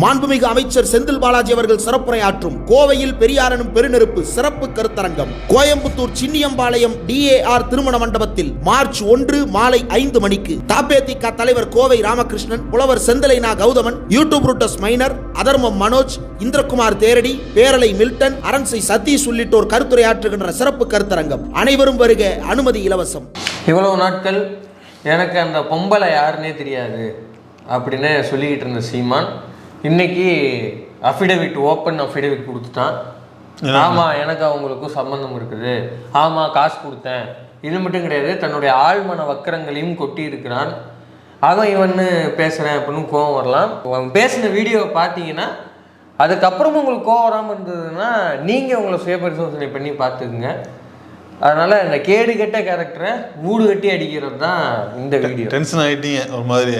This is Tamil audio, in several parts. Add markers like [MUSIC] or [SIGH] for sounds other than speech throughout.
மாண்புமிகு அமைச்சர் செந்தில் பாலாஜி அவர்கள் சிறப்புரையாற்றும் கோவையில் பெரியாரனும் பெருநெருப்பு சிறப்பு கருத்தரங்கம் கோயம்புத்தூர் சின்னியம்பாளையம் டிஏஆர் திருமண மண்டபத்தில் மார்ச் ஒன்று மாலை ஐந்து மணிக்கு. தாபேதிக தலைவர் கோவை ராமகிருஷ்ணன் புலவர் செந்தலைனா கௌதமன் யூடியூப் ரூட்டஸ் மைனர் அதர்மம் மனோஜ் இந்திரகுமார் தேரடி பேரலை மில்டன் அரண்சை சதீஷ் உள்ளிட்டோர் கருத்துரையாற்றுகின்ற சிறப்பு கருத்தரங்கம். அனைவரும் வருக அனுமதி இலவசம். இவ்வளவு நாட்கள் எனக்கு அந்த பொம்பளை யாருன்னே தெரியாது. அப்படின்னு சொல்லிக்கிட்டு இருந்த சீமான் இன்னைக்கு அஃபிடவிட் ஓப்பன் அஃபிடவிட் கொடுத்துட்டான். ஆமாம் எனக்கு அவங்களுக்கும் சம்மந்தம் இருக்குது. ஆமாம் காசு கொடுத்தேன். இது மட்டும் கிடையாது தன்னுடைய ஆழ்மன வக்கரங்களையும் கொட்டி இருக்கிறான் அவன் இவன்னு பேசுகிறேன் அப்படின்னு கோவம் வரலாம். அவன் பேசின வீடியோவை பார்த்தீங்கன்னா அதுக்கப்புறமும் உங்களுக்கு கோவம் வராமல் இருந்ததுன்னா நீங்கள் உங்களை சுய பரிசோதனை பண்ணி பார்த்துக்குங்க. அதனால் இந்த கேடு கெட்ட கேரக்டரை மூடு கட்டி அடிக்கிறது தான் இந்த வீடியோ டென்ஷன் ஆகிட்டீங்க ஒரு மாதிரி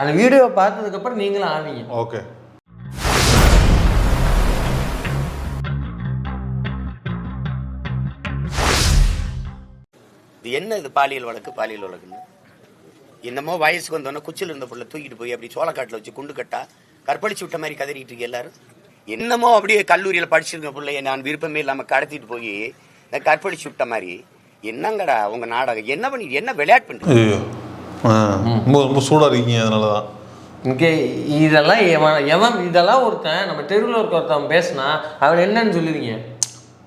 அந்த வீடியோவை பார்த்ததுக்கப்புறம் நீங்களும் ஆவீங்க ஓகே இது என்ன இது பாலியல் வழக்கு பாலியல் வழக்குன்னு? என்னமோ வயசுக்கு வந்தோன்னே குச்சியில் இருந்த புள்ள தூக்கிட்டு போய் அப்படி சோளக்காட்டில் வச்சு குண்டு கட்டா கற்பழிச்சு விட்ட மாதிரி கதறிட்டு இருக்கு எல்லாரும். என்னமோ அப்படியே கல்லூரியில் படிச்சிருக்க பிள்ளைய நான் விருப்பமே இல்லாம கடத்திட்டு போய் இந்த கற்பழிச்சு விட்ட மாதிரி என்னங்கடா உங்க நாடகம்? என்ன பண்ணி என்ன விளையாட்டு ஆ ரொம்ப ரொம்ப சூடாக இருக்கீங்க அதனால தான் இங்கே இதெல்லாம் எவன் எவன் இதெல்லாம் ஒருத்தன் நம்ம தெருவில் இருக்க ஒருத்தன் பேசினா அவன் என்னன்னு சொல்லுவீங்க?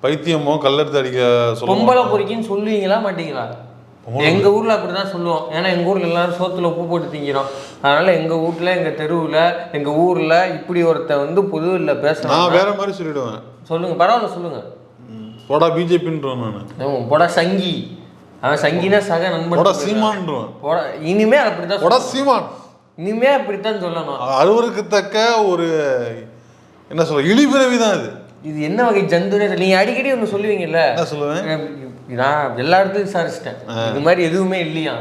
பைத்தியமோ கல்லெடுத்து அடிக்க சொல்ல பொம்பளை பொறிக்கின்னு சொல்லுவீங்களா மாட்டீங்களா? எங்க ஊர்ல அப்படிதான் சொல்லுவோம். ஏன்னா எங்க ஊர்ல எல்லாரும் சோத்துல உப்பு போட்டு திங்கிறோம். அதனால எங்க வீட்ல எங்க தெருவுல எங்க ஊர்ல இப்படி ஒருத்தன் வந்து பொதுவில் நான் பேசுறான் வேற மாதிரி சொல்லிடுவேன். சொல்லுங்க. பரவாயில்ல சொல்லுங்க. போடா பிஜேபின்றேன் நான். போடா சங்கி. அவன் சங்கினா சக நண்பன் போடா சீமான்றேன் போடா இனிமே அப்படித்தான் போடா. சீமான். இனிமே அப்படித்தான் சொல்லணும். அறுவருக்கு தக்க ஒரு என்ன சொல்ற இழிபிறவி தான் இது. இது என்ன வகை ஜந்துனே தெரியல. நீங்க அடிக்கடி ஒன்று சொல்லுவீங்கல்ல. சொல்லுவேன்? நான் எல்லா இடத்துலையும் விசாரிச்சிட்டேன். இது மாதிரி எதுவுமே இல்லையா?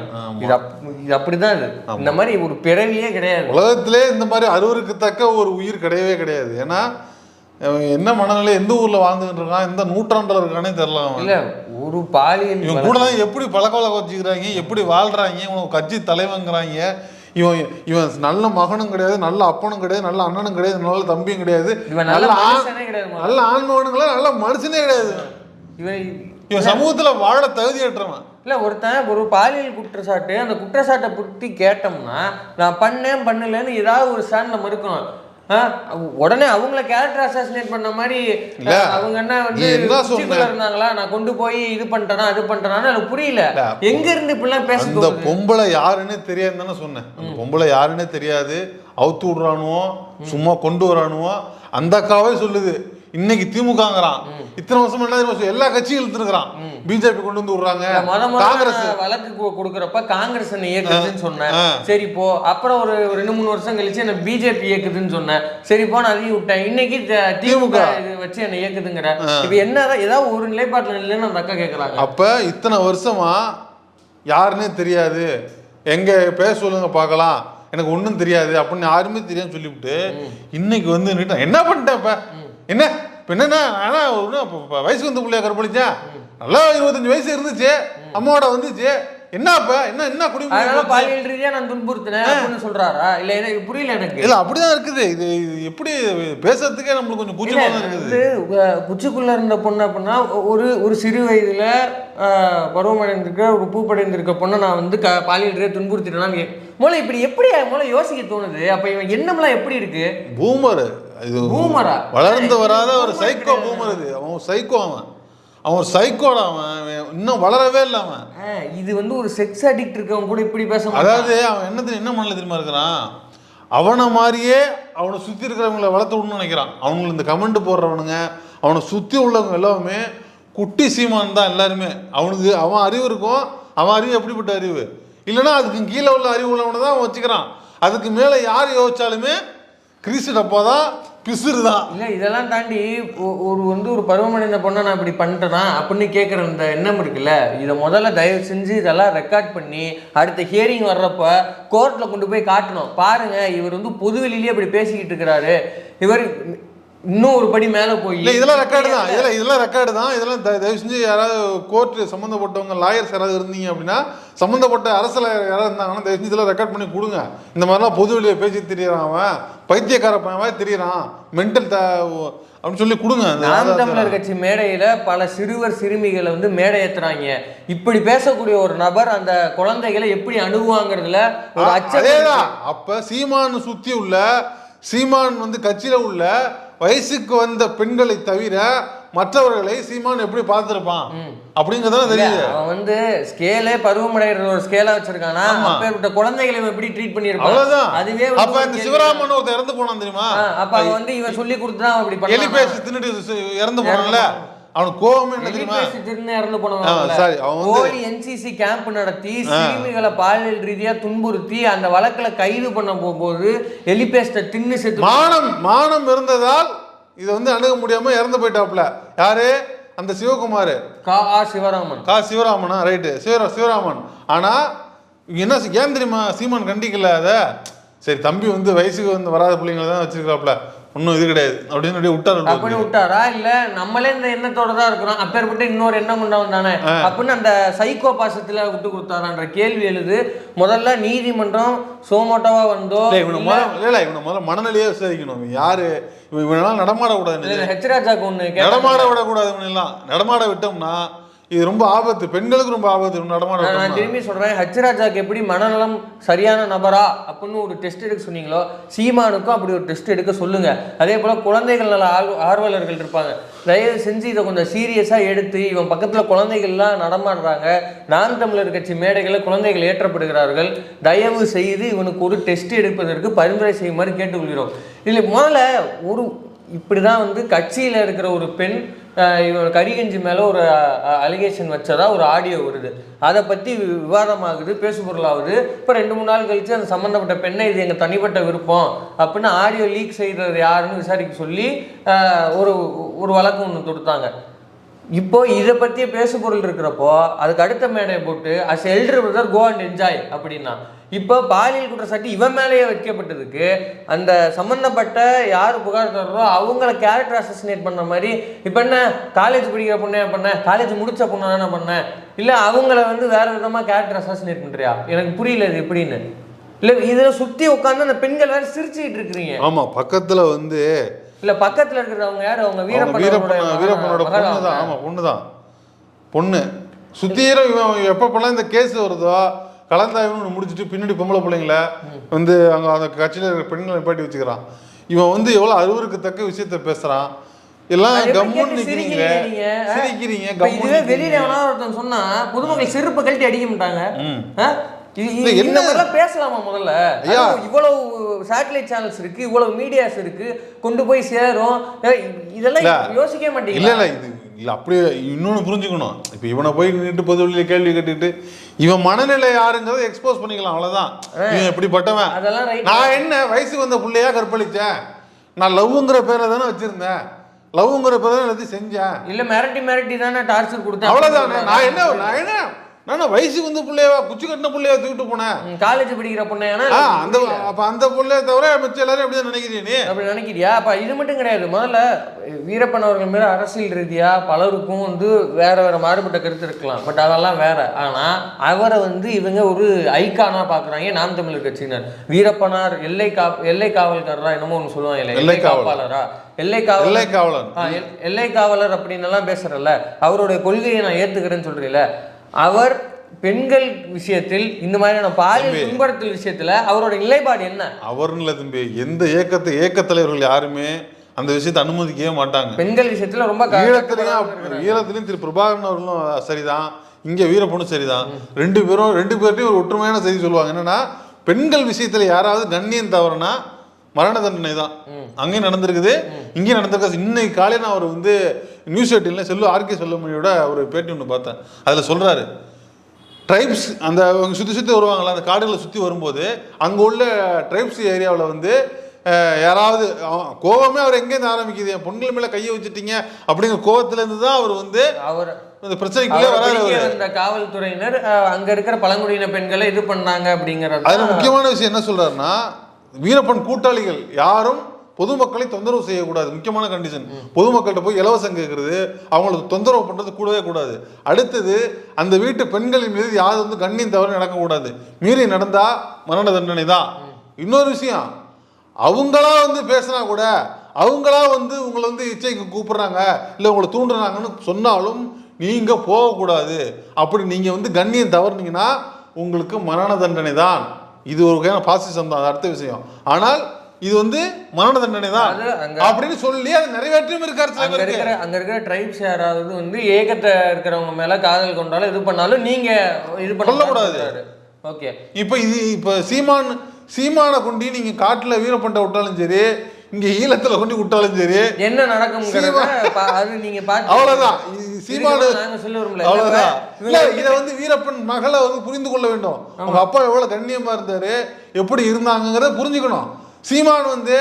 இது அப் இது அப்படிதான் இது. இந்த மாதிரி ஒரு பிறவியே கிடையாது. உலகத்திலே இந்த மாதிரி அறுவருக்கு தக்க ஒரு உயிர் கிடையவே கிடையாது. ஏன்னா என்ன மனநிலை எந்த ஊர்ல வாழ்ந்துகிட்டு இருக்கான் எந்த நூற்றாண்டுல இருக்கானே தெரியல இல்ல ஒரு பாலியல் இவன் கூட எப்படி பழக்க வழக்கம் வச்சுக்கிறாங்க எப்படி வாழ்றாங்க இவன் கட்சி தலைவங்கிறாங்க இவன் இவன் நல்ல மகனும் கிடையாது நல்ல அப்பனும் கிடையாது நல்ல அண்ணனும் கிடையாது நல்ல தம்பியும் கிடையாது. இவன் நல்ல. நல்ல ஆண்மகனுங்களா நல்ல மனுஷனே கிடையாது. இவன் இவன் சமூகத்துல வாழ தகுதியற்றவன் இல்ல ஒருத்தன் ஒரு பாலியல் குற்றச்சாட்டு அந்த குற்றச்சாட்டை பற்றி கேட்டோம்னா நான் பண்ணேன் பண்ணலன்னு ஏதாவது ஒரு ஸ்டாண்ட்ல மறுக்கணும் உடனே அவங்கள கேரக்டர் அசாசினேட் பண்ண மாதிரி அவங்க என்ன வந்து இருந்தாங்களா? நான் கொண்டு போய் இது பண்ணிட்டேனா அது பண்ணிட்டேனான்னு எனக்கு புரியல. எங்க இருந்து இப்படிலாம் பேச தோணுது? பொம்பளை யாருன்னே தெரியாதுன்னு தானே சொன்னேன். பொம்பளை யாருன்னே தெரியாது. அவுத்து விடுறானுவோ சும்மா கொண்டு வரானுவோ அந்த அக்காவே சொல்லுது. இன்னைக்கு திமுகங்கிறான். இத்தனை வருஷம் சொல்லு? எல்லா கட்சியும் இழுத்துருக்கிறான். பிஜேபி கொண்டு வந்து விடுறாங்க. காங்கிரஸ். வழக்கு கொடுக்கறப்ப காங்கிரஸ் என்ன இயக்குதுன்னு சொன்னேன். சரி போ. அப்புறம் ஒரு ரெண்டு மூணு வருஷம் கழிச்சு என்ன பிஜேபி இயக்குதுன்னு சொன்னேன். சரி போ நான் அதையும் விட்டேன். இன்னைக்கு திமுக. வச்சு என்ன இயக்குதுங்கிற இப்ப என்னதான் ஏதாவது ஒரு நிலைப்பாட்டுல இல்லைன்னு அந்த அக்கா கேக்குறாங்க. அப்ப இத்தனை வருஷமா யாருன்னே தெரியாது. எங்க பேச சொல்லுங்க பார்க்கலாம் எனக்கு ஒன்றும் தெரியாது அப்படின்னு யாருமே தெரியாதுன்னு சொல்லிவிட்டு இன்னைக்கு வந்து. என்ன பண்ணிட்டேன் இப்ப? என்ன? இப்ப என்னன்னா ஆனா ஒரு இப்ப- இப்ப வயசுக்கு வந்து பிள்ளைய கற்பழிச்சா நல்லா இருபத்தஞ்சு வயசு இருந்துச்சு. அம்மாவோட வந்துச்சு. என்ன இப்ப என்ன என்ன போச்சு? பாலியல் ரீதியா நான் துன்புறுத்தினேன் சொல்றாரா? இல்ல எனக்கு புரியல எனக்கு. இல்ல அப்படிதான் இருக்குது. இது எப்படி பேசுறதுக்கே நம்மளுக்கு கொஞ்சம் கூச்சமா இருக்குது. குச்சிக்குள்ள இருந்த பொண்ணு அப்படின்னா ஒரு ஒரு சிறு வயதுல பருவமடைந்திருக்க ஒரு பூப்படைந்திருக்க பொண்ணை நான் வந்து க பாலியல் ரீதியா துன்புறுத்திட்டேன்னா மூளை இப்படி எப்படி மூளை யோசிக்க தோணுது? அப்ப இவன் எண்ணம்லாம் எப்படி இருக்கு? பூமர். இது? வளர்ந்து வராத ஒரு சைக்கோ. பூமர் இது. அவன் சைக்கோ அவன். அவன் சைக்கோட அவன். அவன் இன்னும் வளரவே இல்லை அவன். இது வந்து ஒரு செக்ஸ் அடிக்ட் இருக்கவங்க கூட இப்படி பேச. அதாவது அவன் என்னது என்ன மனநிலை தெரியுமா இருக்கிறான்? அவனை மாதிரியே அவனை சுற்றி இருக்கிறவங்கள வளர்த்து விடணும்னு நினைக்கிறான். அவங்களுக்கு இந்த கமெண்ட் போடுறவனுங்க அவனை சுற்றி உள்ளவங்க எல்லாமே குட்டி சீமான் தான் எல்லாருமே. அவனுக்கு அவன் அறிவு இருக்கும். அவன் அறிவு எப்படிப்பட்ட அறிவு? இல்லைன்னா அதுக்கு கீழே உள்ள அறிவு உள்ளவனை தான் அவன் வச்சுக்கிறான். அதுக்கு மேலே யார் யோசிச்சாலுமே கிறிஸ்து டப்பா தான் பிசுறு தான் இல்லை இதெல்லாம் தாண்டி ஒரு வந்து ஒரு பருவமடைந்த பொண்ணை நான் இப்படி பண்ணிட்டேனா அப்படின்னு கேட்குற இந்த எண்ணம் இருக்குல்ல? இதை முதல்ல தயவு செஞ்சு இதெல்லாம் ரெக்கார்ட் பண்ணி அடுத்த ஹியரிங் வர்றப்ப கோர்ட்டில் கொண்டு போய் காட்டணும். பாருங்க இவர் வந்து பொதுவெளியிலேயே இப்படி பேசிக்கிட்டு இருக்கிறாரு. இவர் இன்னும் ஒரு படி மேல போய் இல்ல இதெல்லாம் ரெக்கார்டு தான். இதெல்லாம் இதெல்லாம் ரெக்கார்டு தான். இதெல்லாம் தயவு செஞ்சு யாராவது கோர்ட் சம்மந்தப்பட்டவங்க லாயர்ஸ் யாராவது இருந்தீங்க அப்படின்னா சம்மந்தப்பட்ட அரசில் யாராவது இருந்தாங்கன்னா தயவு செஞ்சு இதெல்லாம் ரெக்கார்ட் பண்ணி கொடுங்க. இந்த மாதிரிலாம் பொது வெளியே பேசி தெரியறான் அவன். பைத்தியக்கார பையன் தெரியறான். மென்டல் த அப்படின்னு சொல்லி கொடுங்க. நாம். தமிழர் கட்சி மேடையில பல சிறுவர் சிறுமிகளை வந்து மேடை ஏத்துறாங்க இப்படி பேசக்கூடிய ஒரு நபர் அந்த குழந்தைகளை எப்படி அணுகுவாங்கிறதுல அதேதான். அப்ப சீமான் சுத்தி உள்ள சீமான் வந்து கட்சியில உள்ள வயசுக்கு வந்த பெண்களை தவிர மற்றவர்களை சீமான் எப்படி பார்த்திருப்பான்? அப்படிங்கறத இல்ல, தெரியுது. அவன் வந்து ஸ்கேலே பருவமடைகிற ஒரு ஸ்கேலா வச்சிருக்கானா. அப்பேற்பட்ட குழந்தைகளை எப்படி ட்ரீட் பண்ணிருப்பான் அவ்வளவுதான். அதுவே அப்ப இந்த. சிவராமன் ஒருத்தர் இறந்து போனான் தெரியுமா? அப்ப அவன் வந்து இவன் சொல்லி கொடுத்துதான் அவன் அப்படி எலி? பேசி தின்னுட்டு இறந்து போனான்ல. அவனுக்கு கோவமே என்ன தெரியுமா? இறந்து போனவன் sorry, அவன் கோழி என்சிசி கேம்ப் நடத்தி சிறுமிகளை பாலியல் ரீதியா துன்புறுத்தி அந்த வழக்குல கைது பண்ண போகும்போது எலிபேஸ்ட தின்னு செத்து மானம் மானம் இருந்ததால் இது வந்து அணுக முடியாம இறந்து போயிட்டாப்ல யாரு? அந்த சிவகுமார். கா ஆ சிவராமன். கா சிவராமனா? ரைட்டு சிவரா சிவராமன். ஆனா இங்க என்ன ஏன் தெரியுமா? சீமான் கண்டிக்கல அத? சரி தம்பி வந்து வயசுக்கு வந்து வராத பிள்ளைங்களை தான் வச்சிருக்காப்ல ஒன்றும் இது கிடையாது. அப்படின்னு அப்படியே விட்டாரு அப்படின்னு விட்டாரா? இல்ல நம்மளே இந்த எண்ணத்தோட தான் இருக்கிறோம். அப்பேற்பட்டு இன்னொரு எண்ணம் கொண்டவன் தானே அப்படின்னு அந்த சைக்கோ பாசத்துல விட்டு கொடுத்தாரான்ற கேள்வி எழுது. முதல்ல நீதிமன்றம் சோமோட்டோவா வந்தோ? இவனை முதல்ல இல்ல இவனை முதல்ல மனநிலையே விசாரிக்கணும். யாரு? இவன் இவனெல்லாம் நடமாட கூடாது ஹெச்ராஜாக்கு ஒண்ணு. நடமாட விடக்கூடாது இவனெல்லாம் நடமாட விட்டோம்னா இது ரொம்ப ஆபத்து. பெண்களுக்கு ரொம்ப ஆபத்து. இவன் நடமாட நான் திரும்பி சொல்றேன். ஹச்ராஜாக்கு எப்படி மனநலம் சரியான நபரா அப்படின்னு ஒரு டெஸ்ட் எடுக்க சொன்னீங்களோ சீமானுக்கும் அப்படி ஒரு டெஸ்ட் எடுக்க சொல்லுங்க. அதே போல குழந்தைகள் நல ஆர்வ- ஆர்வலர்கள் இருப்பாங்க. தயவு செஞ்சு இதை கொஞ்சம் சீரியஸா எடுத்து இவன் பக்கத்துல குழந்தைகள்லாம் நடமாடுறாங்க. நான் தமிழர் கட்சி மேடைகளில் குழந்தைகள் ஏற்றப்படுகிறார்கள். தயவு செய்து இவனுக்கு ஒரு டெஸ்ட் எடுப்பதற்கு பரிந்துரை செய்யுமாறு கேட்டுக்கொள்கிறோம். இல்லை முதல்ல ஒரு இப்படிதான் வந்து கட்சியில இருக்கிற ஒரு பெண் இவன் கரிகஞ்சி மேலே ஒரு அலிகேஷன் வச்சதா ஒரு ஆடியோ வருது. அதை பற்றி வி- விவாதமாகுது பேசுபொருளாகுது. இப்போ ரெண்டு மூணு நாள் கழித்து அந்த சம்மந்தப்பட்ட பெண்ணை இது எங்கள் தனிப்பட்ட விருப்பம் அப்படின்னு ஆடியோ லீக் செய்கிறது யாருன்னு விசாரிக்க சொல்லி ஒரு ஒரு வழக்கு ஒன்று தொடுத்தாங்க. இப்போ இதை பற்றிய பேசுபொருள் இருக்கிறப்போ அதுக்கு அடுத்த மேடையை போட்டு as elder brother go and enjoy அப்படின்னா இப்போ பாலியல் குற்றச்சாட்டு இவன் மேலேயே வைக்கப்பட்டதுக்கு அந்த சம்மந்தப்பட்ட யார் புகார் தர்றோ அவங்கள கேரக்டர் அசசினேட் பண்ண மாதிரி இப்போ என்ன காலேஜ் படிக்கிற பொண்ணே பண்ண? காலேஜ் முடிச்ச பொண்ணு தானே பண்ணேன் இல்லை அவங்கள வந்து வேற விதமாக கேரக்டர் அசசினேட் பண்ணுறியா எனக்கு புரியல இது எப்படின்னு. இல்லை இதில் சுற்றி உட்காந்து அந்த பெண்கள் வேற சிரிச்சுக்கிட்டு இருக்கிறீங்க. ஆமா பக்கத்துல வந்து இல்லை பக்கத்தில் இருக்கிறவங்க யார்? அவங்க வீரப்பன வீரப்பன வீரப்பனோட பொண்ணு தான் ஆமா பொண்ணு தான் பொண்ணு. சுத்தீரம் இவன் எப்பப்பெல்லாம் இந்த கேஸ் வருதோ கலந்தாய்வுன்னு முடிச்சுட்டு பின்னாடி பொம்பளை பிள்ளைங்கள வந்து அங்க அந்த கட்சியில இருக்கிற பெண்களை நிப்பாட்டி வச்சுக்கிறான். இவன் வந்து எவ்வளவு அருவருக்கு விஷயத்த பேசுறான். எல்லாம் கம்முன்னு நிக்கிறீங்க சிரிக்கிறீங்க இதுவே வெளியில. எவனா ஒருத்தன் சொன்னா பொதுமக்கள் செருப்பு கழட்டி அடிக்க மாட்டாங்க. என்ன- பேசலாமா முதல்ல? இவ்வளவு சேட்டலைட் சேனல்ஸ் இருக்கு இவ்வளவு மீடியாஸ் இருக்கு கொண்டு போய் சேரும். இதெல்லாம் இல்ல. யோசிக்கவே இல்ல இல்ல இது இல்ல அப்படியே இன்னொன்னு புரிஞ்சுக்கணும். இப்ப இவனை போய் நின்னுட்டு பொது வெளியில கேள்வி கேட்டுட்டு இவன் மனநிலை யாருங்கிறத எக்ஸ்போஸ் பண்ணிக்கலாம் அவ்வளவுதான். இவன் எப்படிப்பட்டவன். நான் என்ன வயசுக்கு வந்த புள்ளையா கற்பழிச்சேன்? நான் லவ்ங்கிற பேரை தானே வச்சிருந்தேன். லவ்ங்கிற பேரை எல்லாத்தையும் செஞ்சேன். இல்ல மிரட்டி மிரட்டி தானே டார்ச்சர் கொடுத்தேன். அவ்வளவுதானே? நான் என்ன நான் என்ன நான் வயசுக்கு வந்து புள்ளையவா? குச்சி கட்டின புள்ளையா தூக்கிட்டு போனேன் காலேஜ் படிக்கிற பொண்ணையானா அந்த அப்ப அந்த புள்ளைய தவிர மிச்சம் எல்லாரும் அப்படிதான் நினைக்கிறீ நீ? அப்படி நினைக்கிறியா? அப்ப இது மட்டும் கிடையாது. முதல்ல வீரப்பன் அவர்கள் மேல அரசியல் ரீதியா பலருக்கும் வந்து வேற வேற மாறுபட்ட கருத்து இருக்கலாம். பட் அதெல்லாம் வேற. ஆனா அவரை வந்து இவங்க ஒரு ஐகானா பாக்குறாங்க நாம் தமிழர் கட்சியினர். வீரப்பனார் எல்லை கா எல்லை காவல்காரரா என்னமோ ஒன்று சொல்லுவாங்க இல்ல, எல்லை காவலர். காப்பாளரா எல்லை காவலர். எல்லை எல்- எல்லை காவலர் அப்படின்னு எல்லாம் பேசுறல்ல அவருடைய கொள்கையை நான் ஏத்துக்கிறேன்னு சொல்றீல அவர் பெண்கள் விஷயத்தில் இந்த மாதிரியான பாலியல் துன்புறுத்தல் விஷயத்துல அவரோட நிலைப்பாடு என்ன? இல்ல தம்பி. எந்த இயக்கத்தை இயக்கத் தலைவர்கள் யாருமே அந்த விஷயத்தை அனுமதிக்கவே மாட்டாங்க. பெண்கள் விஷயத்துல ரொம்ப ஈழத்திலையும் ஈழத்திலையும் திரு பிரபாகரன் அவர்களும் சரிதான். இங்க வீரப்பனும் சரிதான். ரெண்டு பேரும் ரெண்டு பேர்ட்டையும் ஒரு ஒற்றுமையான செய்தி சொல்லுவாங்க. என்னன்னா பெண்கள் விஷயத்துல யாராவது கண்ணியம் தவறுனா மரண தண்டனை தான். அங்கேயும் நடந்திருக்குது. இங்கேயும் நடந்திருக்கு. இன்னைக்கு காலையில் நான் அவர் வந்து நியூஸ் எயிட்டின்ல செல்வ ஆர்கே செல்வமணியோட ஒரு பேட்டி ஒன்று பார்த்தேன். அதில் சொல்றாரு. ட்ரைப்ஸ் அந்த அவங்க சுற்றி சுற்றி வருவாங்களா அந்த காடுகளை சுற்றி வரும்போது அங்கே உள்ள ட்ரைப்ஸ் ஏரியாவில் வந்து யாராவது கோவமே அவர் எங்கேருந்து ஆரம்பிக்குது? என் பொண்ணுகள் மேலே கையை வச்சுட்டீங்க அப்படிங்கிற கோவத்துலேருந்து தான் அவர் வந்து அவர் இந்த பிரச்சனைக்குள்ளே அவரு வந்த காவல்துறையினர் அங்க இருக்கிற பழங்குடியின பெண்களை இது பண்ணாங்க அப்படிங்கறது அதில் முக்கியமான விஷயம் என்ன சொல்றாருன்னா வீரப்பன் கூட்டாளிகள் யாரும் பொதுமக்களை தொந்தரவு செய்யக்கூடாது. முக்கியமான கண்டிஷன் பொதுமக்கள்கிட்ட போய் இலவசம் கேட்கறது அவங்களுக்கு தொந்தரவு பண்றது கூடவே கூடாது. அடுத்தது அந்த வீட்டு பெண்களின் மீது யாரும் வந்து கண்ணியம் தவறு நடக்கக்கூடாது. மீறி நடந்தா மரண தண்டனை தான். இன்னொரு விஷயம் அவங்களா வந்து பேசினா கூட அவங்களா வந்து உங்களை வந்து இச்சைக்கு கூப்பிடுறாங்க இல்லை உங்களை தூண்டுறாங்கன்னு சொன்னாலும் நீங்க போகக்கூடாது. அப்படி நீங்க வந்து கண்ணியம் தவறுனீங்கன்னா உங்களுக்கு மரண தண்டனை தான். இது ஒரு வகையான பாசிசம் தான் அடுத்த விஷயம். ஆனால் இது வந்து மரண தண்டனை தான் அப்படின்னு சொல்லி அது நிறைவேற்றியும் இருக்காரு அங்க இருக்கிற அங்க இருக்கிற ட்ரைப்ஸ் யாராவது வந்து ஏகத்தை இருக்கிறவங்க மேல காதல் கொண்டாலும் இது பண்ணாலும் நீங்க இது கொல்லக்கூடாது. ஓகே இப்போ இது இப்போ சீமான் சீமானை கொண்டு நீங்க காட்டுல வீரப்பண்ட விட்டாலும் சரி இங்க ஈழத்துல கொண்டு விட்டாலும் சரி. என்ன அது நீங்க பாத்து அவ்வளவுதான். சீமானு அவ்வளவுதான். இல்ல, இத வந்து வீரப்பன் மகளை வந்து புரிந்து கொள்ள வேண்டும். அவங்க அப்பா எவ்வளவு கண்ணியமா இருந்தாரு எப்படி இருந்தாங்கங்கிறத புரிஞ்சுக்கணும். சீமான் வந்து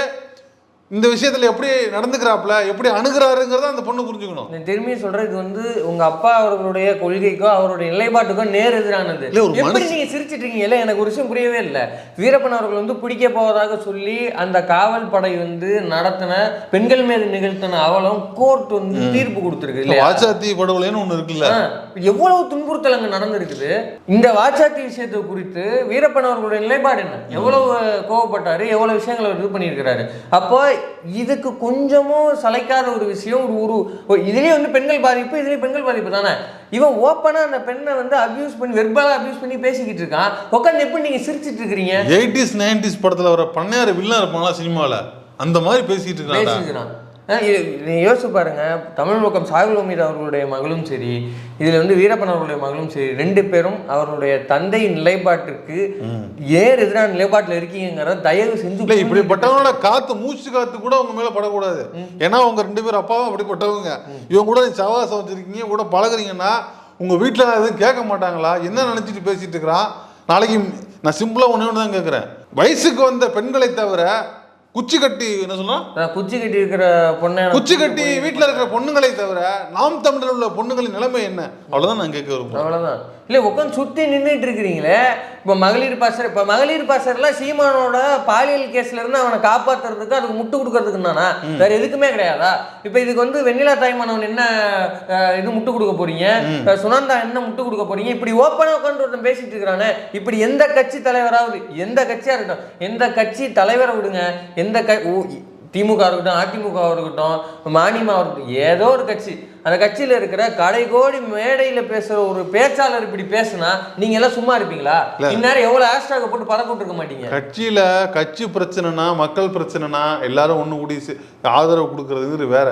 இந்த விஷயத்துல எப்படி நடந்துக்கிறாப்ல எப்படி அணுகிறாருங்கிறத அந்த பொண்ணு புரிஞ்சுக்கணும். நான் திரும்பி சொல்றேன் இது வந்து உங்க அப்பா அவர்களுடைய கொள்கைக்கோ அவருடைய நிலைப்பாட்டுக்கோ நேர் எதிரானது. எப்படி நீங்க சிரிச்சிட்டு இருக்கீங்கல்ல எனக்கு ஒரு விஷயம் புரியவே இல்லை. வீரப்பன் அவர்கள் வந்து பிடிக்க போவதாக சொல்லி அந்த காவல் படை வந்து நடத்தின பெண்கள் மீது நிகழ்த்தின அவலம் கோர்ட் வந்து தீர்ப்பு கொடுத்துருக்கு இல்லையா? வாச்சாத்தி படுகொலைன்னு ஒண்ணு இருக்குல்ல. எவ்வளவு துன்புறுத்தல் அங்க நடந்திருக்குது? இந்த வாச்சாத்தி விஷயத்தை குறித்து வீரப்பன் அவர்களுடைய நிலைப்பாடு என்ன? எவ்வளவு கோவப்பட்டாரு? எவ்வளவு விஷயங்களை இது பண்ணியிருக்கிறாரு? அப்போ இதுக்கு கொஞ்சமும் சளைக்காத ஒரு விஷயம் ஒரு ஒரு இதுலயே வந்து பெண்கள் பாதிப்பு இதுலயே பெண்கள் பாதிப்பு தானே? இவன் ஓப்பனா அந்த பெண்ணை வந்து அபியூஸ் பண்ணி வெர்பலா அபியூஸ் பண்ணி பேசிக்கிட்டு இருக்கான். உட்காந்து எப்படி நீங்க சிரிச்சிட்டு இருக்கிறீங்க? எயிட்டிஸ் நைன்டிஸ் படத்துல வர பண்ணையார் வில்லன் இருப்பாங்களா சினிமால? அந்த மாதிரி அஹ் இது நீ யோசிச்சு பாருங்க. தமிழ் முகம் சாகுல் உமீர் அவர்களுடைய மகளும் சரி இதுல வந்து வீரப்பன் அவர்களுடைய மகளும் சரி ரெண்டு பேரும் அவர்களுடைய தந்தையின் நிலைப்பாட்டிற்கு ஏர் எதிரான நிலைப்பாட்டில் இருக்கீங்கிறத தயவு செஞ்சு இப்படிப்பட்டவங்களோட காத்து மூச்சு காத்து கூட உங்க மேல படக்கூடாது. ஏன்னா உங்க ரெண்டு பேரும் அப்பாவும் அப்படிப்பட்டவங்க இவங்க கூட நீ சவாசம் வச்சிருக்கீங்க கூட பழகுறீங்கன்னா உங்க வீட்டுல எதுவும் கேட்க மாட்டாங்களா? என்ன நினைச்சிட்டு பேசிட்டு இருக்கிறான்? நாளைக்கு நான் சிம்பிளா ஒண்ணு ஒன்று தான் கேட்கறேன் வயசுக்கு வந்த பெண்களை தவிர குச்சி கட்டி என்ன சொன்னா குச்சி கட்டி இருக்கிற பொண்ணை குச்சி கட்டி வீட்டுல இருக்கிற பொண்ணுங்களை தவிர நாம் தமிழில் உள்ள பொண்ணுகளின் நிலைமை என்ன? அவ்வளவுதான் நான் கேட்க விரும்புறேன். அவ்வளவுதான். இல்ல உட்காந்து சுத்தி நின்றுட்டு இருக்கிறீங்களே. இப்ப மகளிர் பாசர் இப்ப மகளிர் பாசர்லாம் சீமானோட பாலியல் கேஸ்ல இருந்து அவனை காப்பாத்துறதுக்கு அதுக்கு முட்டு கொடுக்கறதுக்கு தானா வேற எதுக்குமே கிடையாதா? இப்ப இதுக்கு வந்து வெண்ணிலா தாய்மானவன் என்ன இது முட்டு கொடுக்க போறீங்க? சுனந்தா என்ன முட்டு கொடுக்க போறீங்க? இப்படி ஓப்பனா உட்காந்து ஒருத்தன் பேசிட்டு இருக்கிறானே இப்படி எந்த கட்சி தலைவராவது எந்த கட்சியா இருக்கட்டும் எந்த கட்சி தலைவரை விடுங்க எந்த க திமுக இருக்கட்டும் அதிமுக இருக்கட்டும் மானிமா இருக்கட்டும் ஏதோ ஒரு கட்சி. அந்த கட்சியில இருக்கிற கடைகோடி மேடையில பேசுற ஒரு பேச்சாளர் இப்படி பேசுனா நீங்க எல்லாம் சும்மா இருப்பீங்களா? இந்நேரம் எவ்வளவு ஹேஷ்டாக போட்டு பறக்க இருக்க மாட்டீங்க? கட்சியில கட்சி பிரச்சனைனா மக்கள் பிரச்சனைனா எல்லாரும் ஒண்ணு கூடி ஆதரவு கொடுக்கறதுங்கிறது வேற.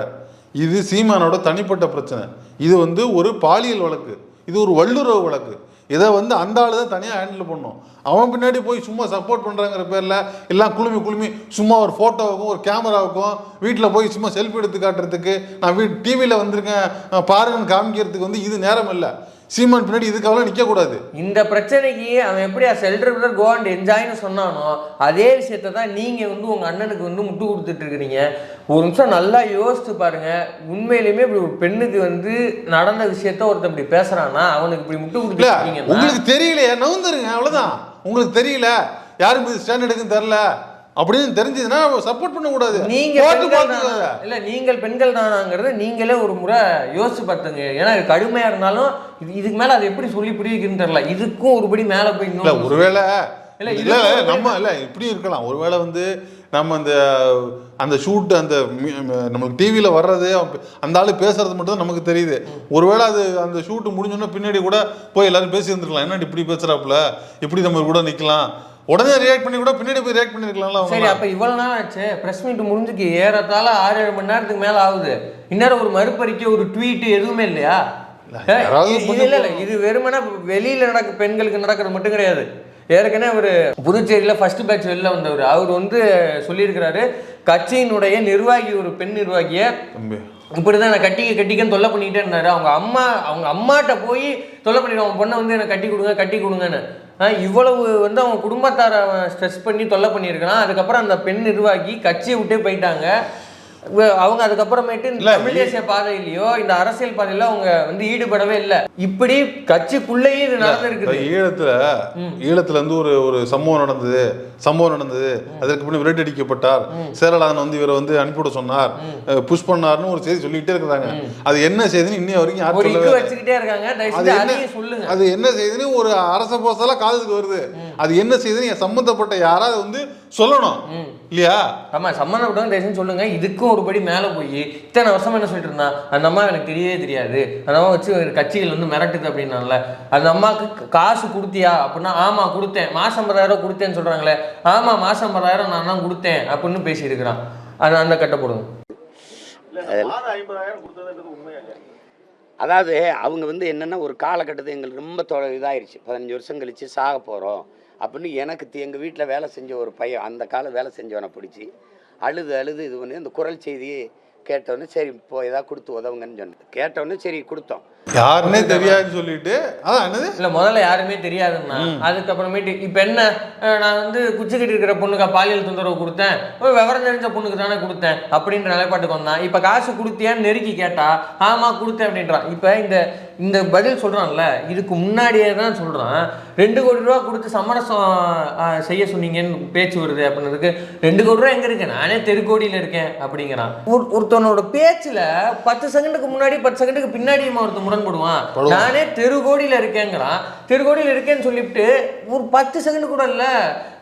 இது சீமானோட தனிப்பட்ட பிரச்சனை. இது வந்து ஒரு பாலியல் வழக்கு. இது ஒரு வல்லுறவு வழக்கு. இதை வந்து அந்த ஆள் தான் தனியாக ஹேண்டில் பண்ணும் அவன் பின்னாடி போய் சும்மா சப்போர்ட் பண்ணுறாங்கிற பேரில் எல்லாம் குழுமி குழுமி சும்மா ஒரு ஃபோட்டோவுக்கும் ஒரு கேமராவுக்கும் வீட்டில் போய் சும்மா செல்ஃபி எடுத்து காட்டுறதுக்கு நான் வீ டிவியில் வந்திருக்கேன் பாருங்கன்னு காமிக்கிறதுக்கு வந்து இது நேரம் இல்லை. சீமான் பின்னாடி இதுக்காக நிற்கக்கூடாது இந்த பிரச்சனைக்கு அவன் எப்படி செல்டர் கோ அண்ட் என்ஜாய்னு சொன்னானோ அதே விஷயத்த தான் நீங்க வந்து உங்க அண்ணனுக்கு வந்து முட்டு கொடுத்துட்டு இருக்கிறீங்க ஒரு நிமிஷம் நல்லா யோசிச்சு பாருங்க. உண்மையிலுமே இப்படி ஒரு பெண்ணுக்கு வந்து நடந்த விஷயத்த ஒருத்தன் இப்படி பேசுறான்னா அவனுக்கு இப்படி முட்டு இருக்கீங்கன்னா உங்களுக்கு தெரியலையே நவுந்துருங்க அவ்வளவுதான். உங்களுக்கு தெரியல. யாரும் ஸ்டாண்ட் எடுக்குன்னு தெரில அப்படின்னு தெரிஞ்சதுன்னா சப்போர்ட் பண்ணக்கூடாது. நீங்க? இல்ல நீங்கள் பெண்கள் தானாங்கிறத நீங்களே ஒரு முறை யோசிச்சு பார்த்துங்க. ஏன்னா இது கடுமையா இருந்தாலும் இது இதுக்கு மேல அதை எப்படி சொல்லி புரிய வைக்கணும்னு தெரியல. இதுக்கும் ஒருபடி மேல போய் ஒருவேளை இல்ல, இல்ல நம்ம இல்ல இப்படி இருக்கலாம். ஒருவேளை வந்து நம்ம அந்த அந்த ஷூட் அந்த நம்மளுக்கு டிவியில வர்றது அந்த ஆளு பேசுறது மட்டும் தான் நமக்கு தெரியுது. ஒருவேளை அது அந்த ஷூட் முடிஞ்சோன்னா பின்னாடி கூட போய் எல்லாரும் பேசி இருந்திருக்கலாம் என்ன இப்படி பேசுறாப்புல? இப்படி நம்ம கூட நிக்கலாம்? உடனே ரியாக்ட் பண்ணி கூட பின்னாடி போய் ரியாக்ட் பண்ணிருக்கலாம்ல சரி அப்ப இவ்வளவு நாள் ஆச்சு. பிரஸ் மீட் முடிஞ்சுக்கு ஏறத்தாழ ஆறு ஏழு மணி நேரத்துக்கு மேல ஆகுது. இந்நேரம் ஒரு மறுபறிக்கை ஒரு ட்வீட் எதுவுமே இல்லையா? இது- இல்ல இல்ல இது வெறுமனே வெளியில நடக்க பெண்களுக்கு நடக்கிறது மட்டும் கிடையாது. ஏற்கனவே அவர் புதுச்சேரியில் ஃபர்ஸ்ட் பேட்ச் வெளில வந்தவர். அவர் வந்து சொல்லியிருக்கிறாரு கட்சியினுடைய நிர்வாகி ஒரு பெண் நிர்வாகியை இப்படிதான் நான் கட்டிக்க கட்டிக்கன்னு தொல்லை பண்ணிட்டே இருந்தாரு அவங்க அம்மா அவங்க அம்மாட்ட போய் தொல்லை பண்ணிட்டு அவங்க பொண்ணை வந்து எனக்கு கட்டி கொடுங்க கட்டி கொடுங்கன்னு. இவ்வளவு வந்து அவங்க குடும்பத்தாரை அவன் ஸ்ட்ரெஸ் பண்ணி தொல்லை பண்ணியிருக்கான் அதுக்கப்புறம் அந்த பெண் நிர்வாகி கட்சியை விட்டே போயிட்டாங்க. அவங்க அதுக்கப்புறமேட்டு இந்த தமிழ் தேசிய பாதையிலயோ இந்த அரசியல் பாதையில அவங்க வந்து ஈடுபடவே இல்லை. இப்படி கட்சிக்குள்ளேயே இது இப்ப நடந்திருக்குது. ஈழத்துல ஈழத்துல இருந்து ஒரு ஒரு சம்பவம் நடந்தது. சம்பவம் நடந்தது. அதற்கு பின்னாடி விரட்டடிக்கப்பட்டார் சேரலாதன் வந்து இவரை வந்து அனுப்பிவிட சொன்னார். புஷ் பண்ணார்னு ஒரு செய்தி சொல்லிக்கிட்டே இருக்கிறாங்க. அது என்ன செய்தின்னு இன்னைய வரைக்கும் யாரும். வச்சுக்கிட்டே இருக்காங்க. அது என்ன அதையும் சொல்லுங்க. அது என்ன செய்யுதுன்னு ஒரு அரச போஸ்டெல்லாம் காதுக்கு வருது. அது என்ன செய்யுதுன்னு என் சம்பந்தப்பட்ட யாராவது வந்து சொல்லணும். இல்லையா? ஆமா சம்மந்தப்பட்டவங்க தயவு செஞ்சு சொல்லுங்க. இதுக்கும் ஒரு படி மேல போய் இத்தனை வருஷமா என்ன சொல்லிட்டு இருந்தான்? அந்த அம்மா எனக்கு தெரியவே தெரியாது. அந்த அம்மா வச்சு ஒரு கட்சிகள் வந்து மிரட்டுது அப்படின்னால அந்த அம்மாவுக்கு காசு கொடுத்தியா அப்படின்னா ஆமா கொடுத்தேன். மாசம் ஐம்பதாயிரம் கொடுத்தேன்னு சொல்றாங்களே. ஆமா மாசம் ஐம்பதாயிரம் நான் தான் கொடுத்தேன் அப்படின்னு பேசி இருக்கிறான் அது அந்த கட்டை போடுங்க. அதாவது அவங்க வந்து என்னென்னா ஒரு காலகட்டத்தில் எங்களுக்கு ரொம்ப தொ இதாயிருச்சு. பதினஞ்சு வருஷம் கழிச்சு சாக போகிறோம் அப்படின்னு எனக்கு எங்கள் வீட்டில் வேலை செஞ்ச ஒரு பையன் அந்த காலம் வேலை செஞ்சவனை பிடிச்சி அழுது அழுது இது பண்ணி அந்த குரல் செய்தியை கேட்டோன்னே சரி இப்போ ஏதாவது கொடுத்து உதவுங்கன்னு சொன்னேன். கேட்டோன்னே சரி கொடுத்தோம். யாருன்னே தெரியாதுன்னு சொல்லிட்டு அதான் இல்ல முதல்ல யாருமே தெரியாதுன்னா அதுக்கப்புறமேட்டு இப்ப என்ன நான் வந்து குச்சி கட்டி இருக்கிற பொண்ணுக்கு பாலியல் தொந்தரவு கொடுத்தேன் விவரம் தெரிஞ்ச பொண்ணுக்கு தானே கொடுத்தேன் அப்படின்ற நிலைப்பாட்டுக்கு வந்தான். இப்ப காசு கொடுத்தியான்னு நெருக்கி கேட்டா ஆமா கொடுத்தேன் அப்படின்றான். இப்ப இந்த இந்த பதில் சொல்றான்ல இதுக்கு முன்னாடியே தான் சொல்றான். ரெண்டு கோடி ரூபா கொடுத்து சமரசம் செய்ய சொன்னீங்கன்னு பேச்சு வருது அப்படின்றதுக்கு ரெண்டு கோடி ரூபா எங்க இருக்கு? நானே தெருக்கோடியில இருக்கேன் அப்படிங்கிறான். ஒரு ஒருத்தனோட பேச்சுல பத்து செகண்டுக்கு முன்னாடி பத்து செகண்டுக்கு பின்னாடியும் ஒருத்தன் முரண்படுவான். படுவான். நானே தெருகோடியில இருக்கேங்கிறான். தெருகோடியில இருக்கேன்னு சொல்லிவிட்டு ஒரு பத்து செகண்ட் கூட இல்ல.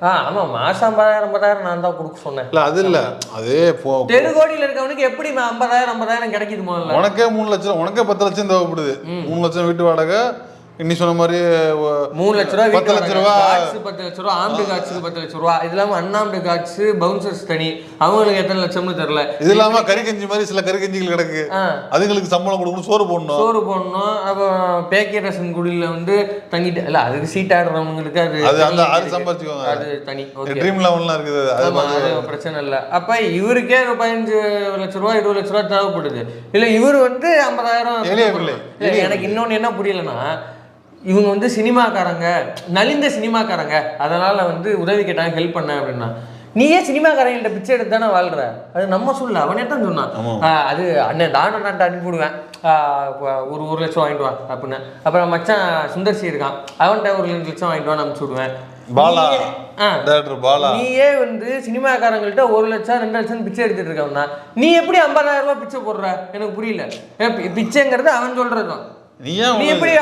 ஆ ஆமா மாசம் ஐம்பதாயிரம் ஐம்பதாயிரம் நான் தான் கொடுக்க சொன்னேன். இல்ல அது இல்ல. அதே போ- தெருகோடியில இருக்கவனுக்கு எப்படி ஐம்பதாயிரம் ஐம்பதாயிரம் கிடைக்குது முதல்ல உனக்கே மூணு லட்சம் உனக்கே பத்து லட்சம் தேவைப்படுது. மூணு லட்சம் வீட்டு வாடகை இன்னி சொன்ன மாதிரி மூணு லட்ச ரூபா பத்து லட்ச ரூபா. பத்து லட்ச ரூபா ஆம்டு காட்ஸுக்கு பத்து லட்ச ரூபா. இது இல்லாம அண்ணாம்டு காட்ஸ் பவுன்சர்ஸ் தனி. அவங்களுக்கு எத்தனை லட்சம்னு தெரியல. இது இல்லாம கறி கஞ்சி மாதிரி சில கறி கஞ்சிகள் கிடக்கு. அதுங்களுக்கு சம்பளம் கொடுக்கணும் சோறு போடணும். சோறு போடணும். அப்புறம் பேக்கே ரசன் குடியில வந்து தங்கிட்டு இல்ல அதுக்கு சீட் ஆடுறவங்களுக்கு அது அது அந்த அது இருக்கு. சம்பாதிச்சுக்கோங்க அது தனி. ட்ரீம் லெவல்லாம் இருக்குது. அது பிரச்சனை இல்லை. அப்ப இவருக்கே ஒரு பதினஞ்சு லட்ச ரூபா இருபது லட்ச ரூபா தேவைப்படுது. இல்ல இவர் வந்து ஐம்பதாயிரம் எனக்கு இன்னொன்னு என்ன புரியலன்னா இவங்க வந்து சினிமாக்காரங்க நலிந்த சினிமாக்காரங்க. அதனால வந்து உதவி கேட்டாங்க ஹெல்ப் பண்ண அப்படின்னா. நீயே சினிமாக்காரங்கள்ட்ட பிச்சை எடுத்து தானே வாழ்ற? அது நம்ம சொல்ல அவனே தான் சொன்னான். அது அண்ணன் தான நான் அனுப்பிவிடுவேன் ஒரு ஒரு லட்சம் வாங்கிட்டு வா அப்படின்னு. அப்புறம் மச்சான் சுந்தர்சி இருக்கான். அவன்கிட்ட ஒரு ரெண்டு லட்சம் வாங்கிட்டு வான்னு அனுப்பிச்சு விடுவேன். பாலா. பாலா. நீயே வந்து சினிமாக்காரங்கள்ட்ட ஒரு லட்சம் ரெண்டு லட்சம் பிச்சை எடுத்துட்டு இருக்கவன் நீ எப்படி ஐம்பதாயிரம் ரூபாய் பிச்சை போடுற? எனக்கு புரியல. ஏன் பிச்சைங்கிறது அவன் சொல்றதுதான் நீ ஏன் எப்படி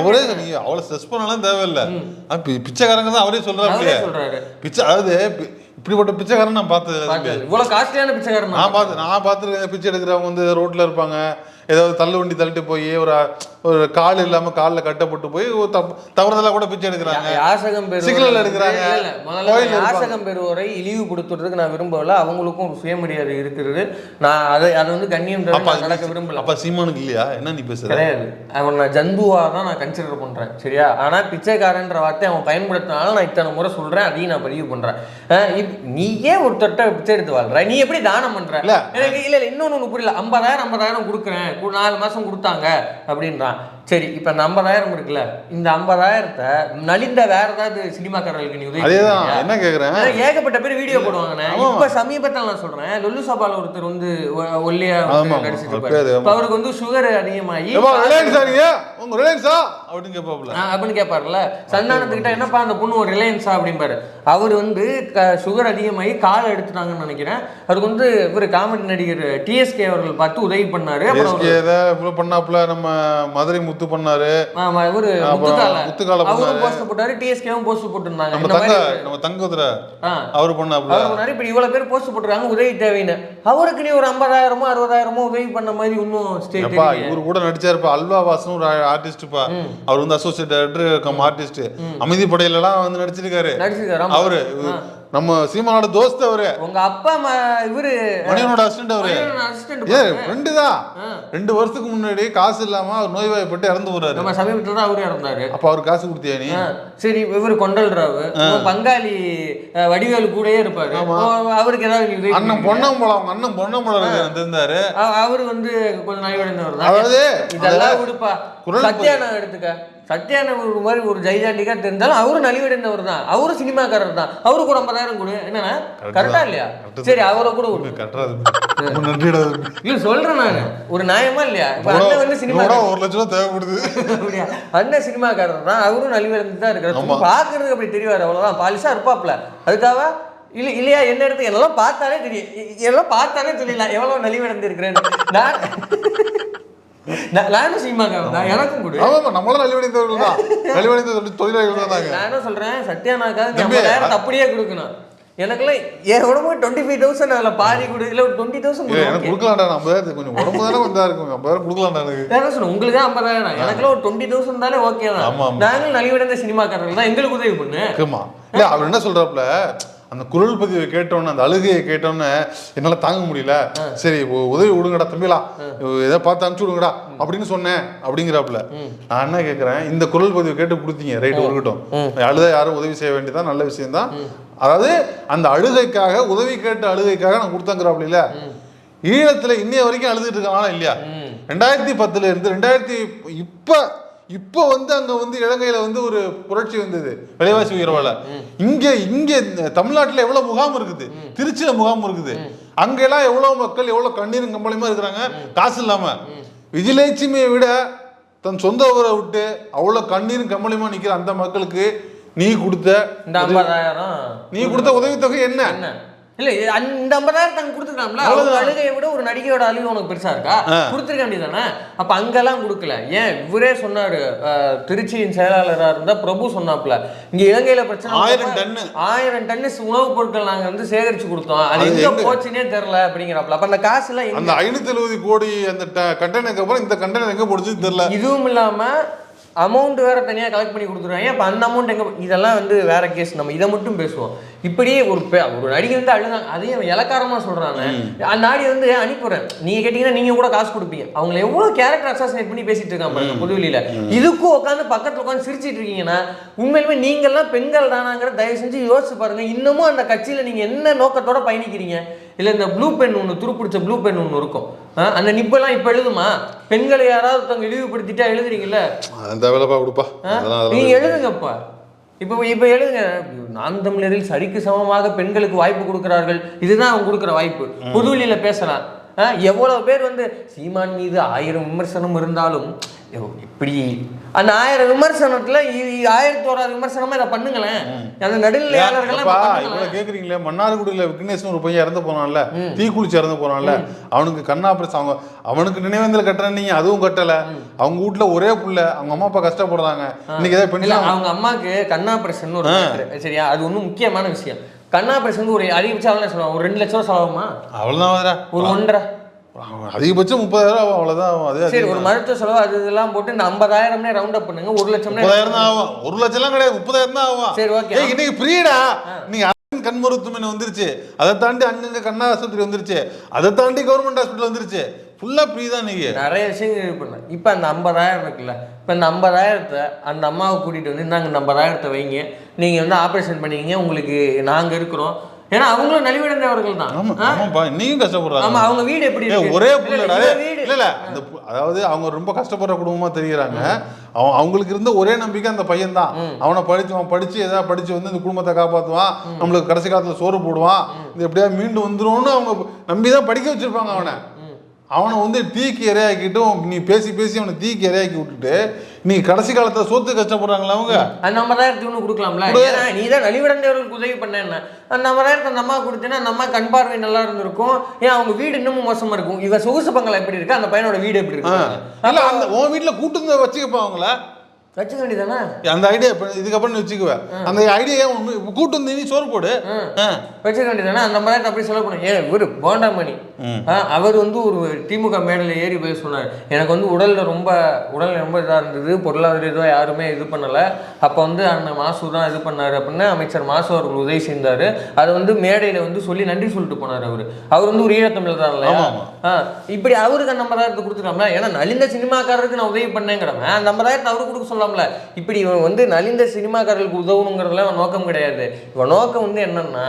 அவரே நீ அவ்வளவு ஸ்ட்ரெஸ் பண்ணலாம் தேவையில்லை. பிச்சைக்காரங்க தான் அவரே சொல்றாரு பிச்சை அதாவது இப்படிப்பட்ட பிச்சைக்காரன் நான் பார்த்தது காஸ்ட்லியான பிச்சைக்காரன் நான் பார்த்து நான் பார்த்துருக்கேன். பிச்சை எடுக்கிறவங்க வந்து ரோட்ல இருப்பாங்க. ஏதாவது தள்ளு வண்டி தள்ளிட்டு போய் ஒரு ஒரு கால் இல்லாம கால்ல கட்டப்பட்டு போய் தவறுதலா கூட பிச்சை எடுக்கிறாங்க. யாசகம் சிக்னல் எடுக்கிறாங்க. யாசகம் பெறுவோரை இழிவுபடுத்துறதுக்கு நான் விரும்பல அவங்களுக்கும் ஒரு சுயமரியாதை இருக்கிறது. நான் அதை அதை வந்து கண்ணியம் நடக்க விரும்பல. அப்ப சீமானுக்கு இல்லையா? என்ன நீ பேசுற? கிடையாது. அவன் நான் ஜந்துவா தான் நான் கன்சிடர் பண்றேன். சரியா? ஆனா பிச்சைக்காரன்ற வார்த்தை அவன் பயன்படுத்தினாலும் நான் இத்தனை முறை சொல்றேன். அதையும் நான் பதிவு பண்றேன். அஹ் இப்- நீயே ஒரு தொட்ட பிச்சை எடுத்து வாழ்ற? நீ எப்படி தானம் பண்ற? இல்ல. எனக்கு இல்ல இல்ல இன்னொன்னு புரியல. ஐம்பதாயிரம் ஐம்பதாயிரம் கொடுக்குறேன். நாலு மாசம் கொடுத்தாங்க அப்படின்றான். சரி இப்ப இந்த ஐம்பதாயிரம் இருக்குல்ல இந்த ஐம்பதாயிரத்தை நலிந்த வேற ஏதாவது சினிமாக்காரர்களுக்கு நீ உதவி? என்ன கேக்குறேன்? ஏன்னா ஏகப்பட்ட பேர் வீடியோ போடுவாங்கண்ணே. ஆமா. இப்ப சமீபத்தில் நான் சொல்றேன் லொல்லு சபால ஒருத்தர் வந்து ஒல்லியா ஆமா, நடிச்சிட்டு அவர் இருப்பாரு பேரு, ஆமா. இப்ப அவருக்கு வந்து சுகர் அதிகமாகி உங்க ரிலையன்ஸா? அப்படின்னு கேட்பாப்புல ஆ, அப்படின்னு கேட்பார்ல சந்தானத்துக்கிட்ட என்னப்பா அந்த பொண்ணு ஒரு ரிலையன்ஸா அப்படிம்பாரு. அவர் வந்து சுகர் அதிகமாகி காலை எடுத்துட்டாங்கன்னு நினைக்கிறேன். அவருக்கு வந்து இவர் காமெடி நடிகர் டிஎஸ்கே அவர்கள் பார்த்து உதவி பண்ணாரு. பண்ணாப்புல நம்ம மதுரை முத்து பண்ணாரு. ஆமா இவரு முத்துக்கால. அவரும் பண்ணாரு. போஸ்ட் போட்டாரு டிஎஸ்கேவும் போஸ்ட் போட்டிருந்தாங்க. நம்ம தங்க நம்ம தங்கத்துல ஆ. அவரு பண்ணாப்புல. அவர் முன்னாடி இப்படி இவ்வளவு பேர் போஸ்ட் போட்டுருக்காங்க உதவி தேவைன்னு. அவருக்கு நீ ஒரு ஐம்பதாயிரமோ அறுபதாயிரமோ உதவி பண்ண மாதிரி இன்னும் ஸ்டேட் இவரு கூட நடிச்சாருப்பா அல்வா வாசன் ஒரு ஆர்டிஸ்ட்ப்பா அவர் வந்து அசோசியேட் டைரக்டர் கம் ஆர்டிஸ்ட் அமைதி படையிலலாம் வந்து நடிச்சிருக்காரு. நடிச்சிருக்காரு. அவரு நம்ம சீமானோட தோஸ்த் அவரு. உங்க அப்பா ம- இவரு மணியனோட அசிஸ்டன்ட் அவரு. ஏ ரெண்டு தான் ரெண்டு வருஷத்துக்கு முன்னாடி காசு இல்லாம அவர் நோய்வாய்ப்பட்டு இறந்து போறாரு. நம்ம சமீபத்துல தான் அவரு இறந்தாரு. அப்ப அவர் காசு கொடுத்தியா நீ? சரி இவர் கொண்டல் ராவு உங்க பங்காளி வடிவேலு கூடயே இருப்பாரு. அவருக்கு ஏதாவது அண்ணன் பொன்னம்பலம் அவங்க அண்ணன் பொன்னம்பலம் இருந்தாரு அ- அவரு வந்து கொஞ்சம் நலிவடைந்தவர் தான். அதாவது இதெல்லாம் விடுப்பா சத்யானா எடுத்துக்க. சத்யான ஒரு மாதிரி ஒரு ஜெய்ஜாண்டிக்கா தெரிஞ்சாலும் அவரும் நலிவடைந்தவர் தான் அவரும் சினிமாக்காரர் தான் அவருக்கு ஒரு ஐம்பதாயிரம் கொடு. என்னன்னா கரெக்டா இல்லையா? சரி அவரை கூட இல்ல சொல்றேன் நானு. ஒரு நியாயமா இல்லையா? இப்ப அண்ணன் வந்து சினிமா ஒரு லட்சம் ரூபா தேவைப்படுது. அப்படியா? அண்ணன் சினிமாக்காரர் தான் அவரும் நலிவடைந்து தான். சும்மா பாக்குறதுக்கு அப்படி தெரிவாரு. அவ்வளவுதான். பாலிஷா இருப்பாப்ல. அதுக்காக இல்ல இல்லையா? என்ன இடத்துக்கு என்னெல்லாம் பார்த்தாலே தெரியும். இதெல்லாம் பார்த்தாலே தெரியல. எவ்வளவு நலிவடைந்து இருக்கிறேன்னு நான் நான்- நானும் சினிமாக்காரர் தான் எனக்கும் கொடு. ஆமா நம்மளும் நலிவடைந்தவர்கள் தான். [LAUGHS] நலிவடைந்த தொழில் தொழிலாளிகள் தான் நான் என்ன சொல்றேன் சத்யானாக்கா தம்பி, ஐம்பதாயிரம் அப்படியே கொடுக்கணும். எனக்குலாம் என் உடம்பு டுவெண்ட்டி ஃபைவ் தௌசண்ட் அதில் பாதி கொடு இல்லை ஒரு டுவெண்ட்டி தௌசண்ட் எனக்கு கொடுக்கலாம்டா நான் ஐம்பதாயிரத்துக்கு கொஞ்சம் உடம்பு தானே வந்தா இருக்கும் ஐம்பதாயிரம் கொடுக்கலாம்டா எனக்கு. என்ன சொன்னேன் உங்களுக்கு தான் ஐம்பதாயிரம் எனக்குலாம் ஒரு டுவெண்ட்டி தௌசண்ட் தானே ஓகே தான். ஆமா. நாங்களும் நலிவடைந்த சினிமாக்காரர்கள் தான் எங்களுக்கு உதவி பண்ணு. ஆமா. இல்ல அவர் என்ன சொல்றாப்புல? அந்த குரல் பதிவை கேட்டோன்னே அந்த அழுகையை கேட்டோன்னே என்னால தாங்க முடியல. சரி உதவி விடுங்கடா தம்பிலா. ஏதோ பார்த்து அனுப்பிச்சு விடுங்கடா அப்படின்னு சொன்னேன் அப்படிங்கிறாப்புல. நான் என்ன கேட்கறேன் இந்த குரல் பதிவு கேட்டு கொடுத்தீங்க ரைட் இருக்கட்டும். அழுத யாரும் உதவி செய்ய வேண்டியதான் நல்ல விஷயம் தான் அதாவது அந்த அழுகைக்காக உதவி கேட்ட அழுகைக்காக நான் கொடுத்தங்கிறாப்புல இல்ல? ஈழத்துல இன்னைய வரைக்கும் அழுதுட்டு இருக்காங்களா இல்லையா? ரெண்டாயிரத்தி பத்துல இருந்து ரெண்டாயிரத்தி இப்ப இப்போ வந்து அங்க வந்து இலங்கையில வந்து ஒரு புரட்சி வந்தது. விலைவாசி உயர்வால. இங்க இங்க தமிழ்நாட்டுல எவ்வளவு முகாம் இருக்குது? திருச்சியில முகாம் இருக்குது. அங்க எல்லாம் எவ்வளவு மக்கள் எவ்வளவு கண்ணீரும் கம்பளமா இருக்கிறாங்க? காசு இல்லாம. விஜயலட்சுமியை விட தன் சொந்த ஊரை விட்டு அவ்வளவு கண்ணீரும் கம்பளமா நிக்கிற அந்த மக்களுக்கு நீ கொடுத்த நீ கொடுத்த உதவித்தொகை என்ன? இல்ல அந்த ஐம்பதாயிரம் தங்க கொடுத்துருக்காங்களா அவங்க அழுகையை விட ஒரு நடிகையோட அழுகை உனக்கு பெருசா இருக்கா? கொடுத்துருக்க வேண்டியதானே அப்ப அங்கெல்லாம் கொடுக்கல. ஏன்? இவரே சொன்னாரு திருச்சியின் செயலாளரா இருந்தா பிரபு சொன்னாப்ல இங்க இலங்கையில பிரச்சனை ஆயிரம் டன்னு. ஆயிரம் டன்னு உணவுப் பொருட்கள் நாங்க வந்து சேகரிச்சு கொடுத்தோம். அது எங்க? போச்சுன்னே தெரியல அப்படிங்கிறப்பல. அப்ப அந்த காசு எல்லாம் அந்த ஐநூத்தி எழுபது கோடி அந்த கண்டெய்னருக்கு அப்புறம் இந்த கண்டெய்னர் எங்க போடுச்சுன்னு தெரியல. இதுவும் இல்லாம அமௌண்ட் வேற தனியா கலெக்ட் பண்ணி கொடுத்துருவாங்க அப்ப அந்த அமௌண்ட் எங்க இதெல்லாம் வந்து வேற கேஸ் நம்ம இதை மட்டும் பேசுவோம். இப்படியே ஒரு ஒரு நடிகை வந்து அழுதாங்க அதையும் அவன் இலக்காரமா சொல்றாங்க அந்த நாடி வந்து அனுப்பிடுறேன் நீங்க கேட்டீங்கன்னா நீங்க கூட காசு கொடுப்பீங்க. அவங்கள எவ்வளவு கேரக்டர் அசாசினேட் பண்ணி பேசிட்டு இருக்காங்க பாருங்க பொதுவெளியில. இதுக்கும் உட்காந்து பக்கத்துல உட்காந்து சிரிச்சிட்டு இருக்கீங்கன்னா உண்மையிலுமே நீங்கெல்லாம் பெண்கள் தானாங்கிற தயவு செஞ்சு யோசிச்சு பாருங்க. இன்னமும் அந்த கட்சியில நீங்க என்ன நோக்கத்தோட பயணிக்கிறீங்க? இல்ல இந்த ப்ளூ பென் ஒன்று துருப்பிடிச்ச ப்ளூ பென் ஒன்று இருக்கும். அந்த நிப்பெல்லாம் இப்ப எழுதுமா? பெண்களை யாராவது ஒருத்தவங்க இழிவுபடுத்திட்டா எழுதுறீங்கல்ல? அந்த வேலைப்பா கொடுப்பா ஆ? அதெல்லாம் நீங்க அதெல்லாம் எழுதுங்கப்பா. இப்போ இப்போ எழுதுங்க. நாம் தமிழரில் சரிக்கு சமமாக பெண்களுக்கு வாய்ப்பு கொடுக்கிறார்கள். இதுதான் அவங்க கொடுக்குற வாய்ப்பு. பொதுவெளியில பேசலாம். ஆ, எவ்வளவு பேர் வந்து சீமான் மீது ஆயிரம் விமர்சனம் இருந்தாலும் இப்படி அந்த ஆயிரம் விமர்சனத்துல ஆயிரத்தி ஓராறு விமர்சனமா இதை பண்ணுங்களேன். அந்த நடுநிலையாளர்கள் கேக்குறீங்களே மன்னார்குடியில விக்னேஷ்னு ஒரு பையன் இறந்து போனான்ல தீக்குளிச்சு இறந்து போனான்ல அவனுக்கு கண்ணா ஆபரேஷன் அவங்க அவனுக்கு நினைவேந்தல் கட்டுறேன் நீங்க அதுவும் கட்டல. அவங்க வீட்ல ஒரே புள்ள அவங்க அம்மா அப்பா கஷ்டப்படுறாங்க. இன்னைக்கு ஏதாவது பெண்கள் அவங்க அம்மாக்கு கண்ணா பிரசன் ஒரு. சரியா? அது ஒன்றும் முக்கியமான விஷயம். கண்ணா பிரசன் ஒரு அதிகபட்சம் எவ்வளவு சொல்லுவாங்க. ஒரு ரெண்டு லட்சம் ரூபா செலவுமா அவ்வளவுதான் வரா ஒரு ஒன்றரை. அதிகபட்சம் முப்பதாயிரம் ஆகும் அவ்வளவுதான். ஆகும். அதே சரி ஒரு மருத்துவ செலவு அது இதெல்லாம் போட்டு இந்த ஐம்பதாயிரம்னே ரவுண்ட் அப் பண்ணுங்க. ஒரு லட்சம்னே முப்பதாயிரம் தான் ஆகும். ஒரு லட்சம் எல்லாம் கிடையாது முப்பதாயிரம் தான் ஆகும். சரி. ஏய், இன்னைக்கு ஃப்ரீடா நீங்க அரசின் கண் மருத்துவமனை வந்துருச்சு. அதை தாண்டி அங்கங்க கண்ணா ஆஸ்பத்திரி வந்துருச்சு. அதை தாண்டி கவர்மெண்ட் ஹாஸ்பிட்டல் வந்துருச்சு. ஃபுல்லா ஃப்ரீ தான் நீங்க நிறைய விஷயங்கள் இது பண்ணேன் இப்போ அந்த ஐம்பதாயிரம் இருக்குல்ல இப்போ இந்த ஐம்பதாயிரத்தை அந்த அம்மாவை கூட்டிட்டு வந்து இந்தாங்க இந்த ஐம்பதாயிரத்தை வைங்க. நீங்க வந்து ஆப்ரேஷன் பண்ணீங்க உங்களுக்கு நாங்க இருக்கிறோம். ஏன்னா அவங்களும் நலிவடைந்தவர்கள் தான்? ஆமாப்பா இன்னைக்கும் கஷ்டப்படுறாங்க ஆமா அவங்க வீடு எப்படி ஒரே இல்ல, புள்ளடா இல்ல, இல்ல அந்த அதாவது அவங்க ரொம்ப கஷ்டப்படுற குடும்பமா தெரியுறாங்க. அவன் அவங்களுக்கு இருந்த ஒரே நம்பிக்கை அந்த பையன் தான். அவனை படிச்சு அவன் படிச்சு ஏதாவது படிச்சு வந்து இந்த குடும்பத்தை காப்பாத்துவான். நம்மளுக்கு கடைசி காலத்துல சோறு போடுவான். இது எப்படியாவது மீண்டு வந்துரும்னு அவங்க நம்பி தான் படிக்க வச்சிருப்பாங்க அவனை. அவனை வந்து தீக்கு இரையாக்கிட்டும் நீ பேசி பேசி அவனை தீக்கு இரையாக்கி விட்டுட்டு நீ கடைசி காலத்துல சோத்து கஷ்டப்படுறாங்களா அவங்க? அந்த ஐம்பதாயிரத்தி ஒன்று கொடுக்கலாம்ல? நீ தான் நலிவடைந்தவர்களுக்கு உதவி பண்ணேன்னு அந்த ஐம்பதாயிரத்தை அந்த அம்மா கொடுத்தேன்னா அந்த அம்மா கண் பார்வை நல்லா இருந்திருக்கும். ஏன் அவங்க வீடு இன்னமும் மோசமா இருக்கும்? இவ சொகுசு பங்களா எப்படி இருக்கு? அந்த பையனோட வீடு எப்படி. இருக்கு? அந்த உன் வீட்டுல கூட்டு வந்து வச்சுக்கப்பா அவங்கள. வச்சுக்க வேண்டியதானே அந்த ஐடியா இதுக்கப்புறம் நீ அந்த ஐடியா கூட்டு வந்து நீ சோறு போடு. வச்சுக்க வேண்டியதானே அந்த மாதிரி அப்படி செலவு பண்ண ஏன் இவரு போண்டாமணி. அவர் வந்து ஒரு திமுக மேடையில் ஏறி போய் சொன்னார். எனக்கு வந்து உடல்ல ரொம்ப உடல் ரொம்ப இதாக இருந்தது. பொருளாதார இதுவாக யாருமே இது பண்ணலை. அப்போ வந்து அண்ணன் மாசு தான் இது பண்ணார் அப்படின்னு அமைச்சர் மாசு அவர்கள் உதவி செய்தார் அதை வந்து மேடையில் வந்து சொல்லி நன்றி சொல்லிட்டு போனார் அவர். அவர் வந்து ஒரு ஈழத்தமிழர் தான் இல்லையா? இப்படி அவருக்கு அந்த ஐம்பதாயிரத்தை கொடுத்துட்டோம்னா ஏன்னா நலிந்த சினிமாக்காரருக்கு நான் உதவி பண்ணேங்கிறவன். அந்த ஐம்பதாயிரத்தை அவருக்கு கொடுக்க சொல்லலாம் சொல்லலாம்ல இப்படி இவன் வந்து நலிந்த சினிமாக்காரர்களுக்கு உதவணுங்கிறதுலாம் இவன் நோக்கம் கிடையாது. இவன் நோக்கம் வந்து என்னன்னா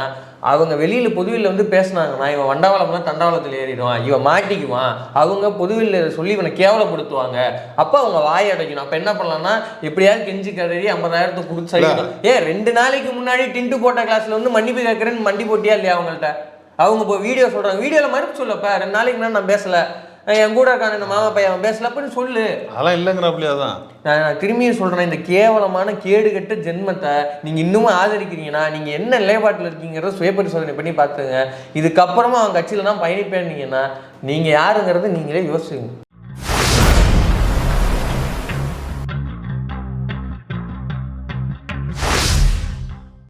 அவங்க வெளியில பொதுவில் வந்து பேசுனாங்கன்னா இவன் வண்டவாளம்னா தண்டவாளத்தில் ஏறிடுவான். இவன் மாட்டிக்குவான். அவங்க பொதுவில் சொல்லி இவனை கேவலப்படுத்துவாங்க. அப்போ அவங்க வாய் அடைக்கணும். அப்போ என்ன பண்ணலாம்னா எப்படியாவது கெஞ்சி கதறி ஐம்பதாயிரத்தை கொடுத்து சரி ஏன் ரெண்டு நாளைக்கு முன்னாடி டின்ட்டு போட்ட கிளாஸ்ல வந்து மன்னிப்பு கேட்கறேன்னு மண்டி போட்டியா இல்லையா அவங்கள்ட்ட? அவங்க இப்போ வீடியோ சொல்றாங்க. வீடியோவில் மறுப்பு சொல்லப்ப. ரெண்டு நாளைக்கு முன்னாடி நான் பேசல. என் கூட இருக்கான இந்த மாமா பையன் அவன் பேசல அப்படின்னு சொல்லு. அதெல்லாம் இல்லைங்கிறாப்லையா தான் நான் திரும்பியும் சொல்றேன் இந்த கேவலமான கேடுகட்ட ஜென்மத்தை நீங்க இன்னமும் ஆதரிக்கிறீங்கன்னா நீங்க என்ன நிலைப்பாட்டில் இருக்கீங்கிறத சுய பரிசோதனை பண்ணி பார்த்துங்க இதுக்கப்புறமா அவன் கட்சியில தான் பயணிப்பேன்னீங்கன்னா நீங்க யாருங்கிறத நீங்களே யோசிச்சுங்க